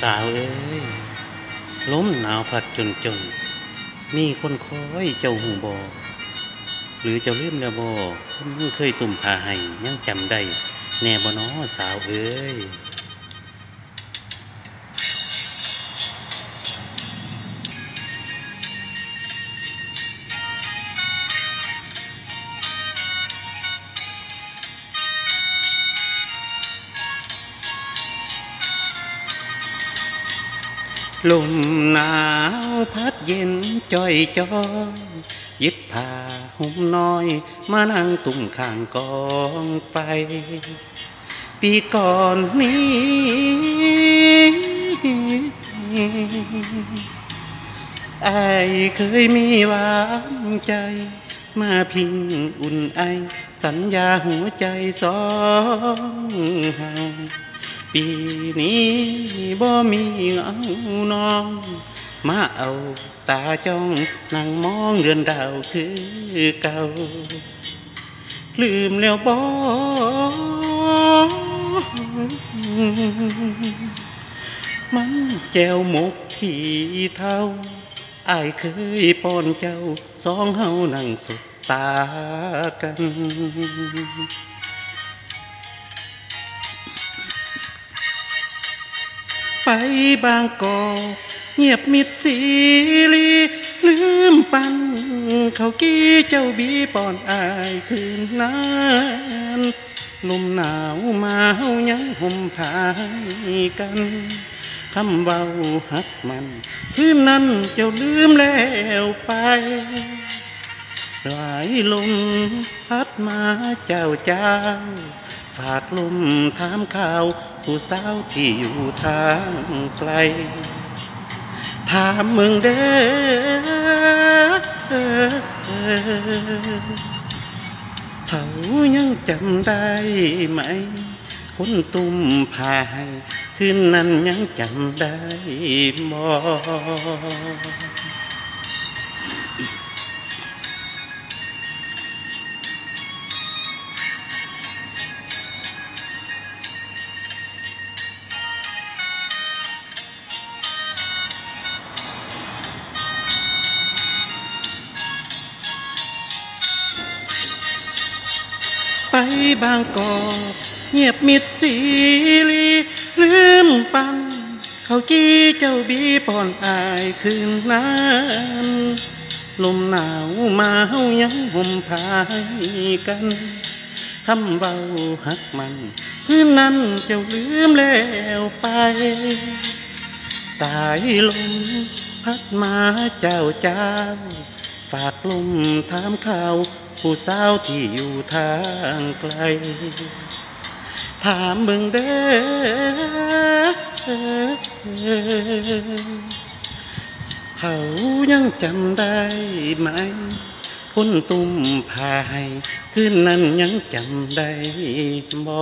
สาวเอ้ยล้มหนาวผัดจนจนมีคนคอยเจ้าหูบอหรือเจ้าลืมแล้วบอคนเคยตุ่มพาให้ยังจำได้ แน่บ่นอสาวเอ้ย ลมหนาวพัดเย็นจ้อยจอยยิบผ้าห่มน้อย มานั่งตุ่มข้างกองไฟปีก่อนนี้ ไอเคยมีหวานใจ มาพิงอุ่นไอ สัญญาหัวใจสองเฮา ปีนี้บ่มีเอาน้อง มาเอาตาจ้องนั่งมองเดือนดาวคือเก่า ลืมแล้วบ่มันแจวมกขี่เท่าอายเคยป้อนเจ้าสองเฮานั่งสุดตากัน ไปบางกอกเงียบมิดสีลีลืมปัน เขากี้เจ้าบีปอนอายคืนนั้นลมหนาวมาเฮายังห่มผ้าให้กันคำเว้าหักมัน คืนนั้นเจ้าลืมแล้วไปหลายลมพัดมาเจ้าเจ้า ฝากลมถามข่าว ผู้สาวที่อยู่ทางไกล ถามเมืองเด้อเขายังจำได้ไหม คนตุ่มพายคืนนั้นยังจำได้บ่ ไปบางกอกเงียบมิดสีลีลืมปัน เขาจี้เจ้าบีปอนอายคืนนั้นลมหนาวมาเฮายังห่มผ้าให้กันคำเว้าหักมันคืนนั้นเจ้าลืมแล้วไป สายลมพัดมาเจ้าเจ้า ฝากลมถามข่าว ผู้สาวที่อยู่ทางไกล ถามเบิ่งเด้อเขายังจำได้ไหมคนตุ่มพายคืนนั้นยังจำได้บ่